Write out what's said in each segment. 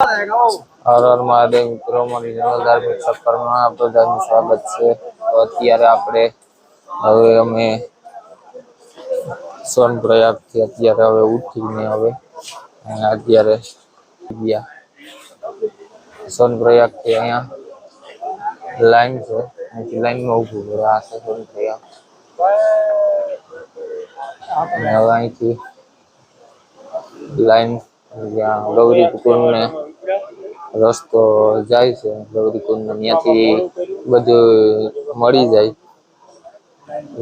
હર હર મહાદેવ મિત્રો, મારી જન્મ ધાર્મિક સફરમાં આપ બધાનું સ્વાગત છે. તો અત્યારે આપણે હવે અમે સોન પ્રયાગથી અત્યારે હવે ઉઠીને હવે અત્યારે ગયા. સોન પ્રયાગથી અહીંયા લાઈન છે. અહીંથી લાઈનમાં ઊભું છે. આ છે સોન પ્રયાગ અને હવે અહીંથી લાઈન જ્યાં ગૌરી કુંડને રસ્તો જાય છે ગૌરીકુંડ ત્યાંથી બધું મળી જાય.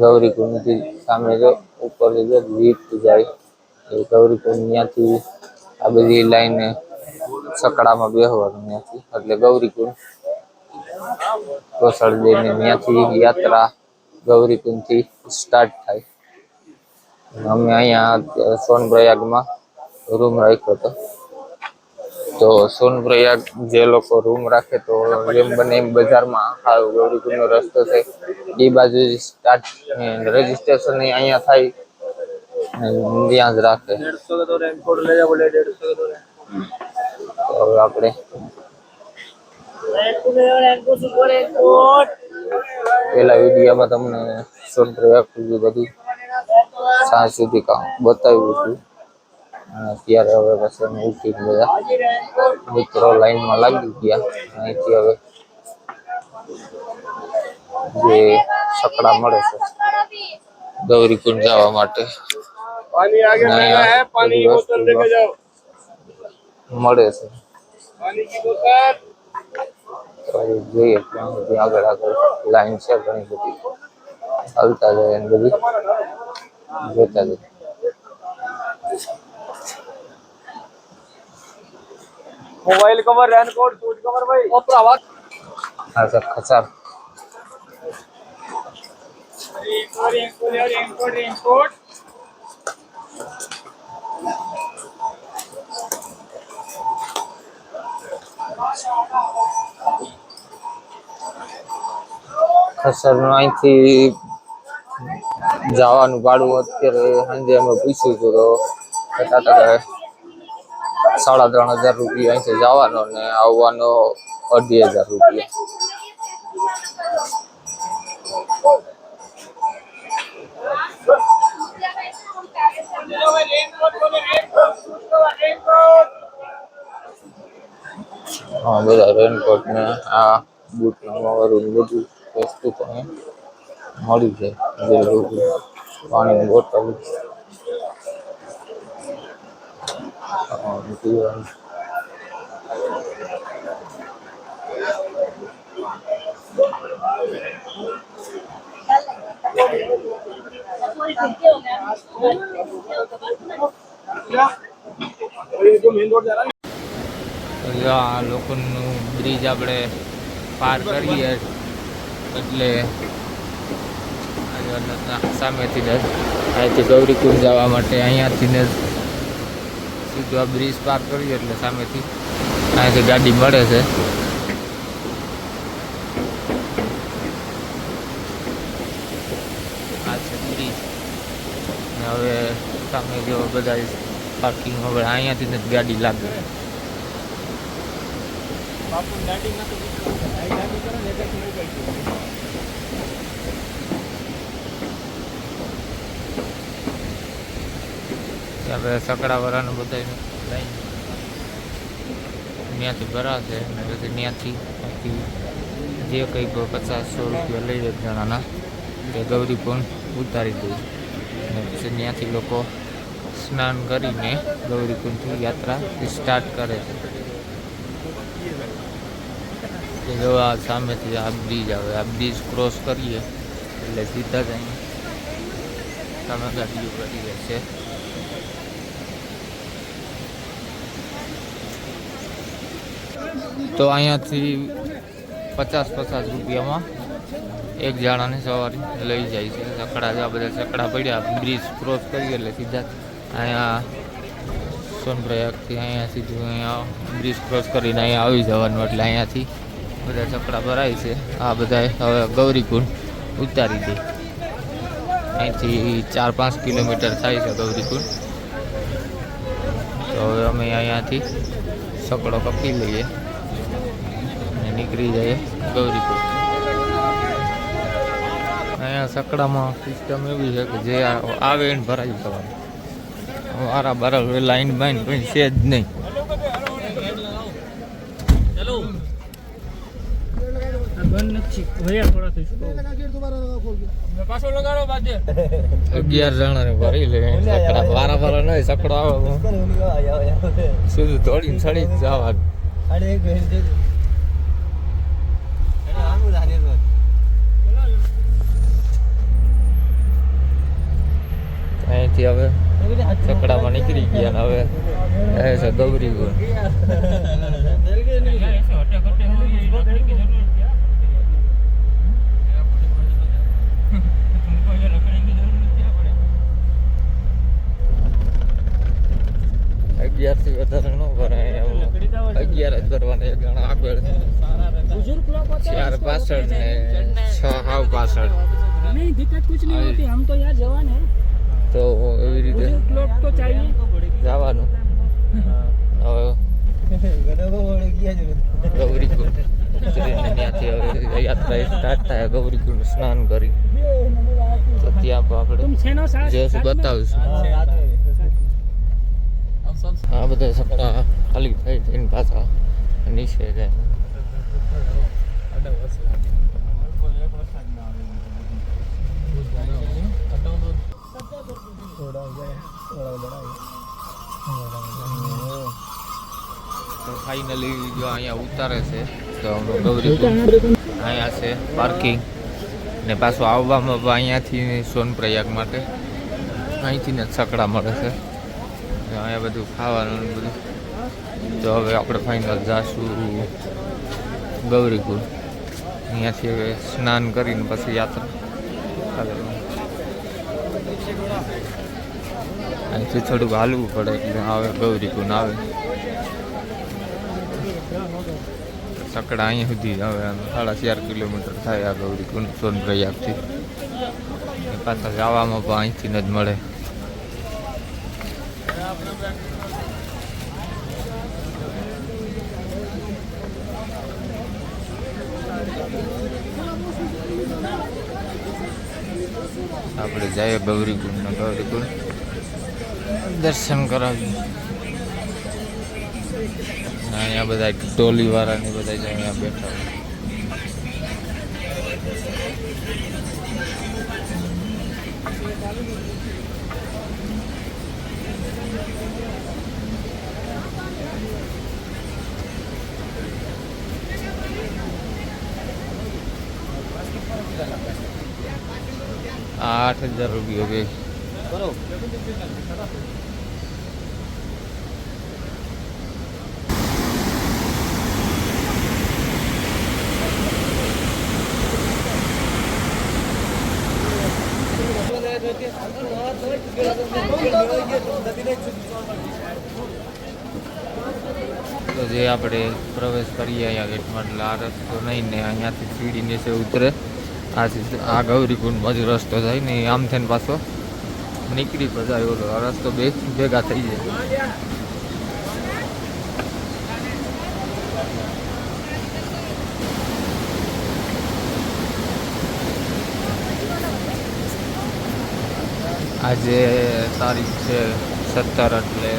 ગૌરીકુંડથી સામે જો ઉપર જો લિફ્ટ જાય, એ ગૌરી ત્યાંથી આ બધી લાઈને સકડામાં બેહવાનું ત્યાંથી. એટલે ગૌરીકુંડ કોસળ દઈને ત્યાંથી યાત્રા ગૌરીકુંડથી સ્ટાર્ટ થાય. અમે અહીંયા સોનપ્રયાગમાં રૂમ રાખ્યો હતો. તો સોનપ્રયાગ જે લોકો રૂમ રાખે તો જેમ બને એમ બજારમાં હાવ ગૌરીકુંડનો રસ્તો છે. એ બાજુ સ્ટાર્ટ રજીસ્ટ્રેશન અહીંયા થાય. ત્યાં જ રાખે. હવે આપણે પેલા વિડીયોમાં તમને સોનપ્રયાગ બધું સાંજ સુધી કામ બતાવ્યું હતું. અત્યારે હવે પછી અમે ઉઠી ગયા. મિત્રો લાઈનમાં લાગી ગયા. અહીંથી હવે જે સકડા મળે છે ગૌરી કુંડ જવા માટે. મળે છે. જોઈએ ત્યાં આગળ આગળ લાઈન છે ઘણી બધી. ચાલતા જાય બધી. જોતા જાય. Mobile cover raincoat shoes cover ભાઈ ઓ પ્રવાસ હા સર ખચાર રેનકોટ અહીંથી જવાનું ભાડું અત્યારે સાંજે અમે પૂછ્યું હતું તો ટકા સાડા ત્રણ હજાર રૂપિયા અહીંથી જવાનો ને આવવાનો અઢી હજાર રૂપિયા. હા, બધા રેનકોટ ને આ બૂટ બધું વસ્તુ પણ મળી જાય પાણીની બોટલ આ લોકોનું બ્રિજ આપણે પાર કરીએ એટલે સામેથી જ અહીંથી ગૌરીકુંડ જવા માટે અહીંયાથી જ સીધો આ બ્રિજ પાર કર્યો એટલે સામેથી અહીંથી ગાડી મળે છે. આ હવે સામે જો બધા પાર્કિંગ હવે અહીંયાથી નથી ગાડી લાગે. બાપુ ગાડી નથી આપણે સકડાવાળાને બધા લઈ ત્યાંથી ભરાશે અને પછી ત્યાંથી જે કંઈક પચાસ સો રૂપિયા લઈ એક જણાના તે ગૌરી પણ ઉતારી દે. અને પછી ત્યાંથી લોકો સ્નાન કરીને ગૌરીકુંડથી યાત્રા સ્ટાર્ટ કરે છે. જો સામેથી આ બ્રિજ આવે, આ બ્રિજ ક્રોસ કરીએ એટલે સીધા જ અહીં સામે ગાડીઓ કરી રહેશે. તો અહીંયાથી પચાસ પચાસ રૂપિયામાં એક જાણાને સવારી લઈ જાય છે. સકડા આ બધા સકડા પડ્યા બ્રિજ ક્રોસ કરીએ એટલે સીધા અહીંયા સોનપ્રયાગથી અહીંયા સીધું અહીંયા બ્રિજ ક્રોસ કરીને અહીંયા આવી જવાનું એટલે અહીંયાથી બધા સકડા ભરાય છે. આ બધા હવે ગૌરીકુંડ ઉતારી દે. અહીંથી ચાર પાંચ કિલોમીટર થાય છે ગૌરીકુંડ. તો હવે અમે અહીંયાથી સકડો કપી લઈએ. નીકળી જાય ગૌરીપુર અહીંયા સકડામાં સિસ્ટમ એવી છે કે જે આવે એને ભરાઈ જવાનું વારા બારા લાઈન બાઈન કંઈ છે જ નહીં. અગિયાર જણાને ભરી લે. વારા વારા નહીં સકડો આવે. સીધું દોડીને જ જવાનું. નથી હવે ચકડામાં નીકળી ગયા ને હવે એ છે ગૌરી અગિયાર થી વધારે ન ભરાય અગિયાર જ ભરવાના ઘણા આગળ ચાર પાછળ ને છ હાવ પાછળ નહીં દિક્કત કુછ નહીં હોતી હમ તો યાર જવાન હે તો એવી રીતે જવાનું. હવે ગૌરીકુંડ ત્યાંથી હવે યાત્રા સ્ટાર્ટ થાય ગૌરીકુંડ સ્નાન કરી. તો ત્યાં આપણે જઈશું બતાવીશું. આ બધા સપ્તાહ ખાલી થાય થઈને પાછા નીચે જાય. તો ફાઇનલી જો અહીંયા ઉતારે છે તો ગૌરીકુંડ અહીંયા છે પાર્કિંગ ને પાછું આવવામાં અહીંયાથી સોનપ્રયાગ માટે અહીંથી ને સકડા મળે છે. અહીંયા બધું ખાવાનું બધું. તો હવે આપણે ફાઇનલ જાશું ગૌરીકુળ. અહીંયાથી હવે સ્નાન કરીને પછી યાત્રા ચાલે. અહીંથી થોડુંક હાલવું પડે એટલે આવે ગૌરીકુંડ આવે. સકડા અહીંયા સુધી આવે આમ સાડા ચાર કિલોમીટર થાય આ ગૌરીકુંડ સોનપ્રયાગથી પાછા જવામાં પણ અહીંથી ન જ મળે. આપણે જઈએ ગૌરીકુંડ ને ગૌરીકુંડ દર્શન કરાવીએ. અહીંયા બધા ટોલી વાળા ને બધા જ અહીંયા બેઠા આ આઠ હજાર રૂપિયો કે. તો જે આપણે પ્રવેશ કરીએ અહીંયા ગેટમાં, એટલે આ રસ્તો નહીં ને અહીંયાથી સીડી નીચે ઉતરે. આ સીધો- આ ગૌરીકુંડમાંથી રસ્તો થાય ને આમ થઈને પાછો નીકળી જાય ઓલો. રસ્તો બે ભેગા થઈ જાય. આજે તારીખ છે સત્તર એટલે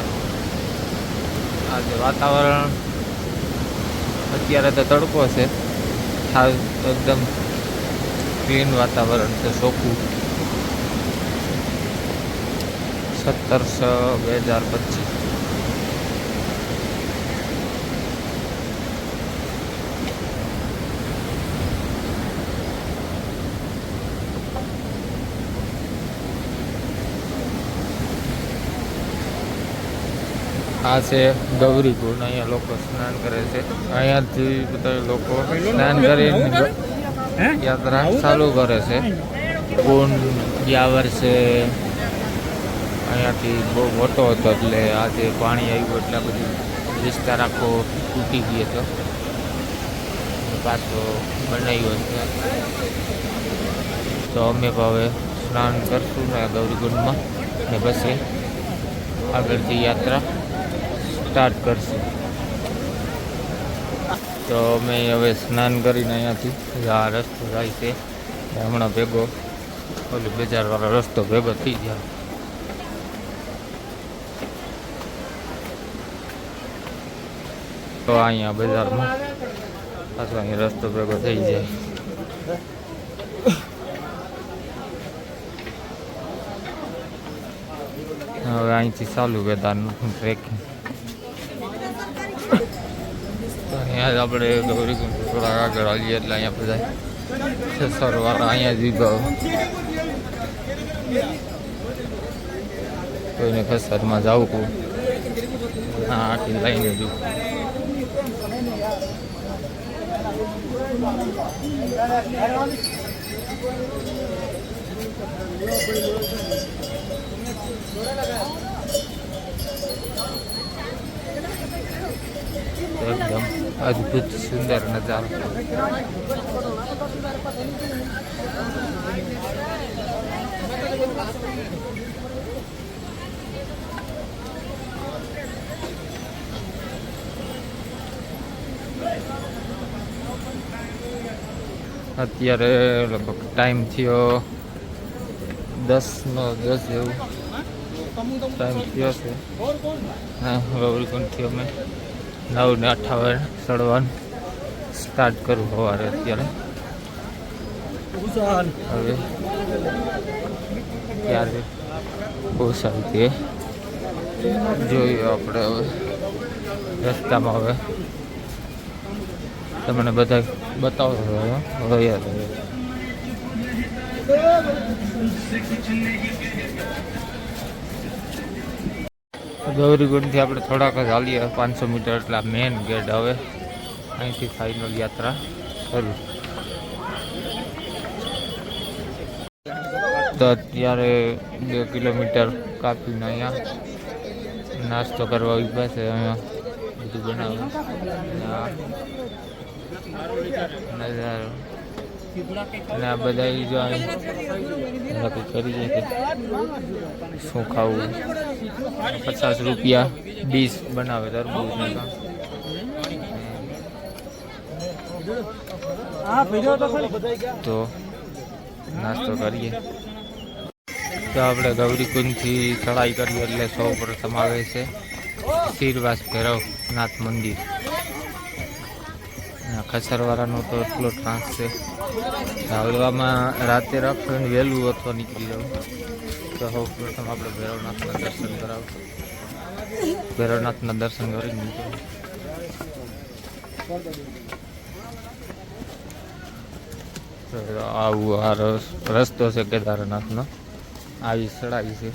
આજે વાતાવરણ અત્યારે તો તડકો છે. એકદમ ક્લીન વાતાવરણ છે ચોખ્ખું સત્તરસો બે હજાર પચીસ. આ છે ગૌરીકુંડ અહીંયા લોકો સ્નાન કરે છે. અહીંયાથી બધા લોકો સ્નાન કરીને યાત્રા ચાલુ કરે છે. કુંડ ગયા વર્ષે અહીંયાથી બહુ મોટો હતો એટલે આજે પાણી આવ્યું એટલે બધું વિસ્તાર આખો તૂટી ગયો હતો. પાછો બનાવ્યો છે. તો અમે હવે સ્નાન કરશું ને ગૌરીકુંડમાં ને પછી આગળથી યાત્રા સ્ટાર્ટ કરશું. તો અમે હવે સ્નાન કરીને અહીંયાથી આ રસ્તો જાય છે. હમણાં ભેગો ઓલી બજારવાળો રસ્તો ભેગો થઈ ગયા. તો અહીંયા બજારમાં પાછો અહીંયા રસ્તો ભેગો થઈ જાય. હવે અહીંથી ચાલુ કેદારનું ટ્રેકિંગ તો અહીંયા જ આપણે ગૌરીકુંડ થોડા આગળ આવીએ એટલે અહીંયા બધા સરવાળા અહીંયા જ વિભાવ. કોઈને ખસરમાં જાવું કહું હા, આખી લઈને જવું એકદમ અદ્ભુત સુંદર નજારો અત્યારે લગભગ ટાઈમ થયો દસનો, દસ જેવું. ટાઈમ થયો છે હા ગૌરીકુંડથી અમે. નવ ને અઠાવન ચડવાનું સ્ટાર્ટ કરું સવારે અત્યારે. હવે ત્યારે બહુ તે જોઈએ આપણે હવે રસ્તામાં હવે. તમને બધા બતાવો હવે યાર ગૌરીકુંડથી આપણે થોડાક જ હાલીએ. પાંચસો મીટર એટલે મેન ગેટ હવે. અહીંથી ફાઇનલ યાત્રા શરૂ. તો અત્યારે બે કિલોમીટર કાપીને અહીંયા નાસ્તો કરવા ઊભા છે. અહીંયા બધું બનાવે નજારો. અને આ બધા જો નક્કી કરી છે કે શું ખાવું? પચાસ રૂપિયા ડીશ બનાવે તરબૂજ ને તો. નાસ્તો કરીએ. તો આપણે ગૌરીકુંજથી ચડાઈ કરીએ એટલે સૌ પ્રથમ આવે છે શિરવાસ ભૈરવનાથ મંદિર. આ ખસરવાળાનો તો એટલો ટ્રાન્સ છે. હળવામાં રાતે રાખો ને વહેલું અથવા નીકળી જવું તો સૌ પ્રથમ આપણે ભૈરવનાથના દર્શન કરાવું ભૈરવનાથના દર્શન કરી નીકળ્યું આવું આ રસ- રસ્તો છે કેદારનાથનો. આવી સડાવી છે.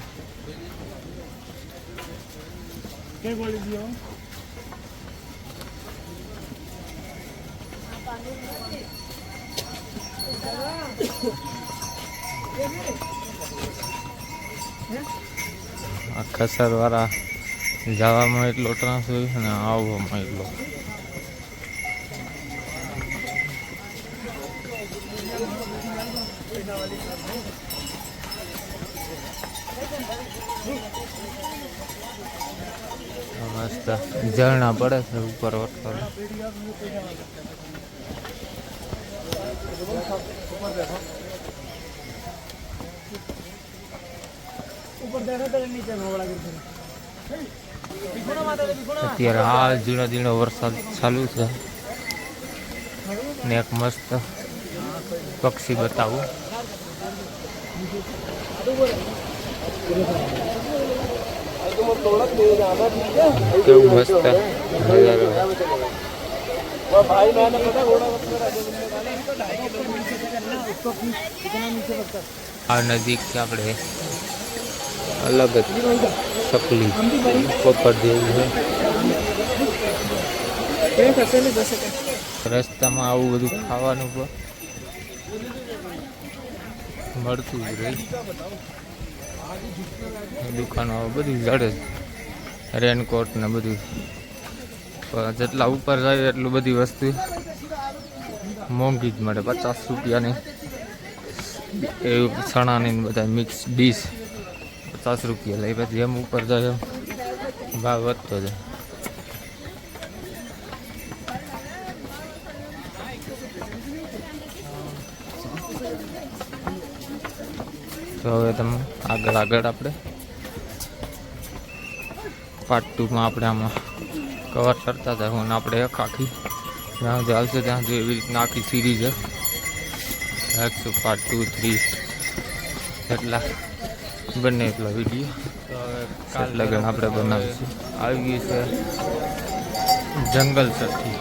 આ ખસરવાળા જવામાં એટલો ટ્રાન્સ અને આવવામાં એટલો. મસ્ત ઝરણા પડે છે ઉપર વટकर અત્યારે હાલ ઝીણો ઝીણો વરસાદ ચાલુ છે. ને એક મસ્ત પક્ષી બતાવું. કેવું મસ્ત નજારો. આ નજીકથી આપણે. અલગ જ ચકલી. પોપટ જેવું છે. રસ્તામાં આવું બધું ખાવાનું પણ મળતું જ રહે. દુકાનો બધું જડે રેનકોટ ને બધું. જેટલા ઉપર જાય એટલું બધી વસ્તુ મોંઘી જ મળે, પચાસ રૂપિયાની. એવું ચણાની બધા મિક્સ ડીશ પચાસ રૂપિયા લઈ, પછી જેમ ઉપર જાય એમ ભાવ વધતો જાય. તો હવે તમે આગળ આગળ આપણે પાર્ટ ટુમાં આપણે આમાં કવર કરતા હતા. હું આપણે એક આખી જ્યાં સુધી આવશે ત્યાં સુધી એવી રીતના આખી સિરીઝ એક પાર્ટ ટુ થ્રી એટલા. બંને એટલા વીડિયો કાલ લગ્ન આપણે બનાવીશું. આવી ગયું છે. જંગલ સરથી.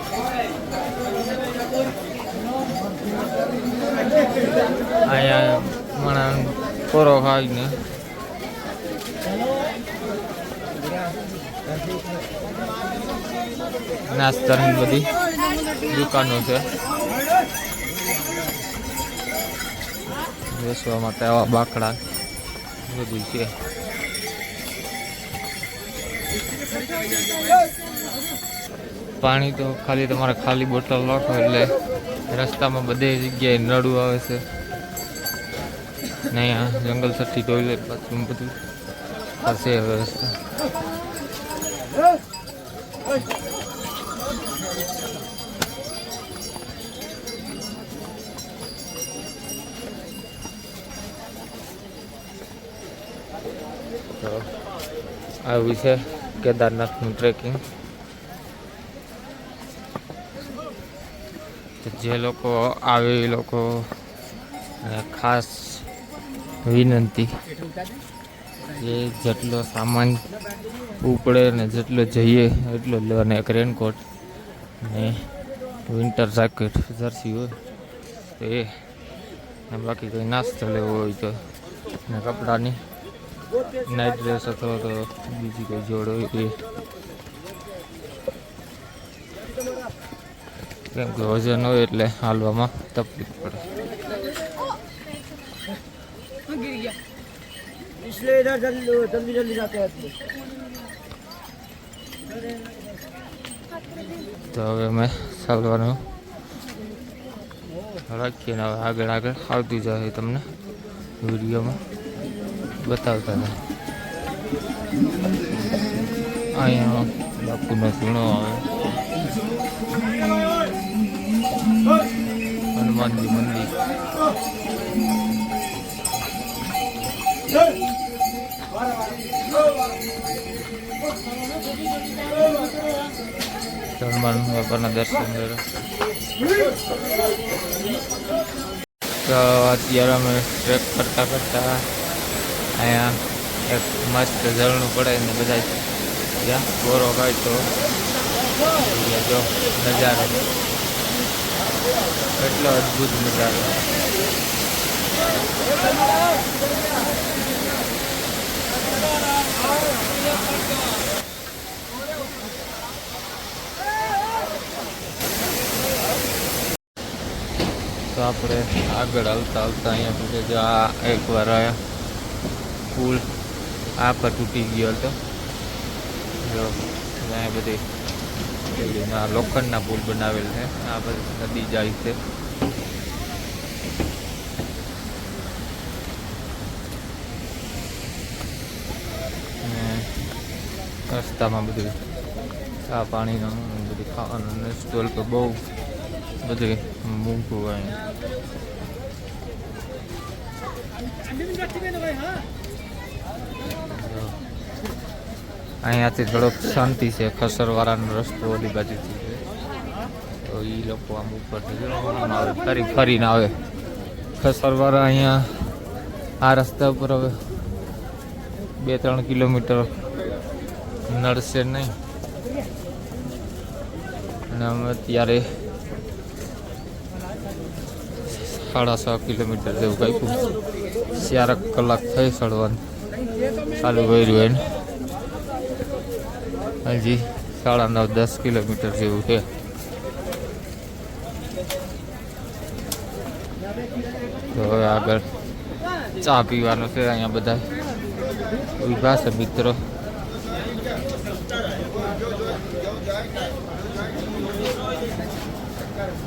અહીંયા મને કોરો ખાઈને નાસ્તાની બધી દુકાનો છે. બેસવા માટે આવા બાકડા બધું છે. પાણી તો ખાલી તમારે ખાલી બોટલ રાખો એટલે રસ્તામાં બધે જગ્યાએ નળું આવે છે. ને અહીંયા જંગલ સઠ્ઠી ટોયલેટ બાથરૂમ બધું. હશે વ્યવસ્થા આવ્યું છે કેદારનાથનું ટ્રેકિંગ જે લોકો આવે એ લોકો ખાસ વિનંતી, એ જેટલો સામાન ઉપડે ને જેટલો જઈએ, એટલો લેવાનો એક રેનકોટ ને વિન્ટર જેકેટ જર્સી હોય, તો એ બાકી કંઈ નાસ્તો લેવો હોય તો, ને કપડાની. નાઇટ ડ્રેસ અથવા તો બીજી કોઈ જોડ હોય એ કેમ કે વજન હોય એટલે હાલવામાં તકલીફ પડે इसलिए इधर जल्दी जल्दी जल्दी जाते हैं इसलिए। તો હવે અમે ચાલવાનું રાખીએ ને હવે આગળ આગળ આવતું જાય તમને વિડીયોમાં બતાવતા હતા અહીંયા બાપુનો ઝીણો આવે હનુમાનજી મંદિર હનુમાન બાપાના દર્શન કરો તો અત્યારે અમે ટ્રેક કરતા કરતા અહીંયા એક મસ્ત ઝરણું પડે ને બધા જ્યાં ગોરો હોય તો અહીંયા જો નજારો. એટલો અદ્ભુત નજારો. તો આપણે આગળ આવતા આવતા અહીંયા પછી જો આ એકવાર આયા. પુલ આ પર તૂટી ગયો હતો. અહીંયા બધી લોખંડના પુલ બનાવેલ છે. આ બધી નદી જાય છે. રસ્તામાં બધું ચા પાણીનું બધું ખાવાનું સ્ટોલ પર બહુ બધું મૂકવું હોય. અહીંયાથી થોડોક શાંતિ છે. ખસરવાળાનો રસ્તો ઓલી બાજુથી છે. તો એ લોકો આમ ઉપરથી આમ આવે ફરી ફરીને આવે. ખસરવાળા અહીંયા આ રસ્તા ઉપર હવે બે ત્રણ કિલોમીટર નડશે નહીં. અને અમે અત્યારે સાડા છ કિલોમીટર જેવું કાપ્યું ચારક કલાક થઈ ચડવાનું. ચાલુ કર્યું એને. હજી સાડા નવ દસ કિલોમીટર જેવું છે. તો હવે આગળ ચા પીવાનું છે અહીંયા બધા. ઊભા છે મિત્રો.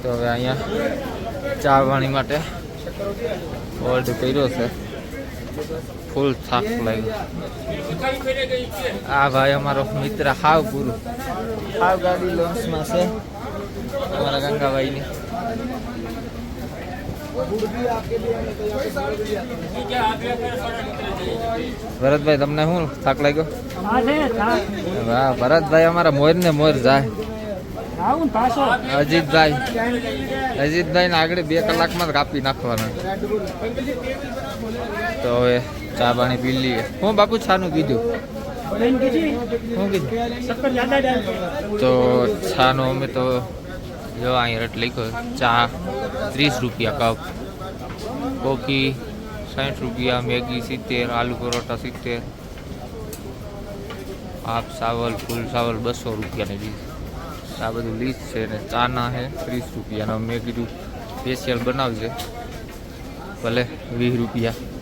તો હવે અહીંયા ચા પાણી માટે હોલ્ડ કર્યો છે. ફૂલ થાક લાગ્યો. આ ભાઈ અમારો મિત્ર હાવ પૂરું હાવ ગાડી લોન્સમાં છે. અમારા ગંગાભાઈની. ભરતભાઈ, તમને શું થાક લાગ્યો? વાહ, ભરતભાઈ અમારા મોર ને મોર જાય. અજીતભાઈ. અજીતભાઈ ને આગળ બે કલાકમાં જ કાપી નાખવાના. તો હવે ચા પાણી પી લઈએ. હું બાપુ છાનું કીધું. ડાલ તો છાનો અમે તો જો અહીં રેટ લખ્યો, ચા ત્રીસ રૂપિયા કપ, કોકી સાઠ રૂપિયા, મેગી સિત્તેર, આલુ પરોઠા સિત્તેર. હાફ સાવલ, ફૂલ સાવલ બસો રૂપિયાની લીધ આ બધું લીધ છે ને ચાના છે ત્રીસ રૂપિયાનો મેં કીધું સ્પેશિયલ બનાવજે. ભલે વીસ રૂપિયા.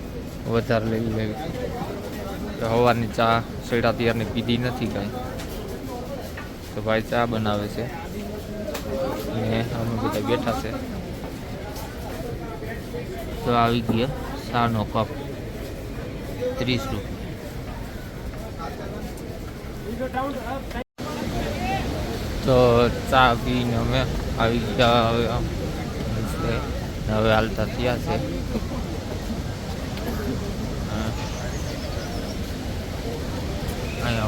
વધારે લઈ લેવી તો સવારની ચા સેડા ત્યારની પીધી નથી કાંઈ. તો ભાઈ ચા બનાવે છે. ને અમે બધા બેઠા છે. તો આવી ગયા ચાનો કપ. ત્રીસ રૂપિયા તો ચા પીને અમે આવી ગયા હવે. હવે હાલતા થયા છે.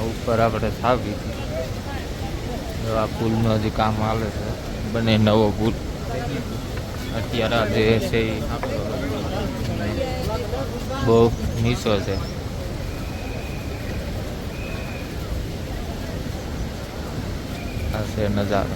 ઉપર આપણે થાવી જો આ હજી કામ આવે છે, બને નવો પુલ. અત્યારે જે છે એ બહુ નીચો છે. આ છે નજારો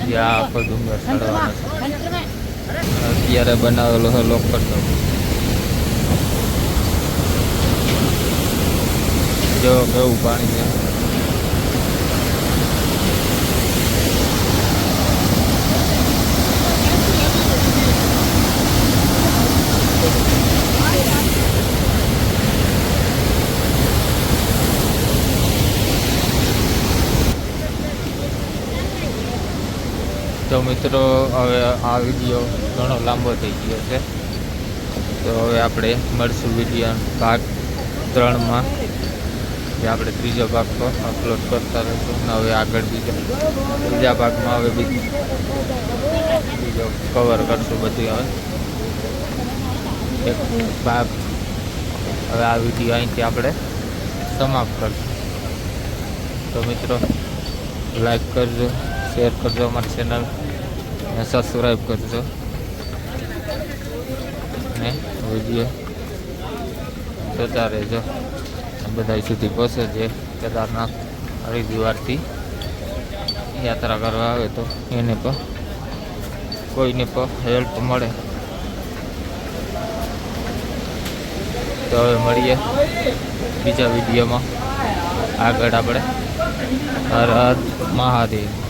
હજી આ આખો ડુંગર ચડવાનો છે. અત્યારે બનાવેલો છે લોખંડનો જો કેવું પાણી છે. તો મિત્રો, હવે આ વીડિયો ઘણો લાંબો થઈ ગયો છે. તો હવે આપણે મળશું વીડિયો ભાગ ત્રણમાં, જે આપણે ત્રીજો ભાગ તો અપલોડ કરતા રહીશું. અને હવે આગળ બીજો ત્રીજા ભાગમાં હવે બીજો બીજો કવર કરશું બધું હવે. એક ભાગ, હવે આ વીડિયો અહીંથી આપણે સમાપ્ત કરશું. તો મિત્રો લાઈક કરજો. શેર કરજો અમારી ચેનલ અને સબસ્ક્રાઈબ કરજો. ને વીડિયો જોતા રહેજો. બધા સુધી પહોંચે જે કેદારનાથ હરિદ્વારથી યાત્રા કરવા આવે તો એને પણ કોઈને પણ હેલ્પ મળે. તો હવે મળીએ બીજા વિડીયોમાં આગળ આપણે હર હર મહાદેવ.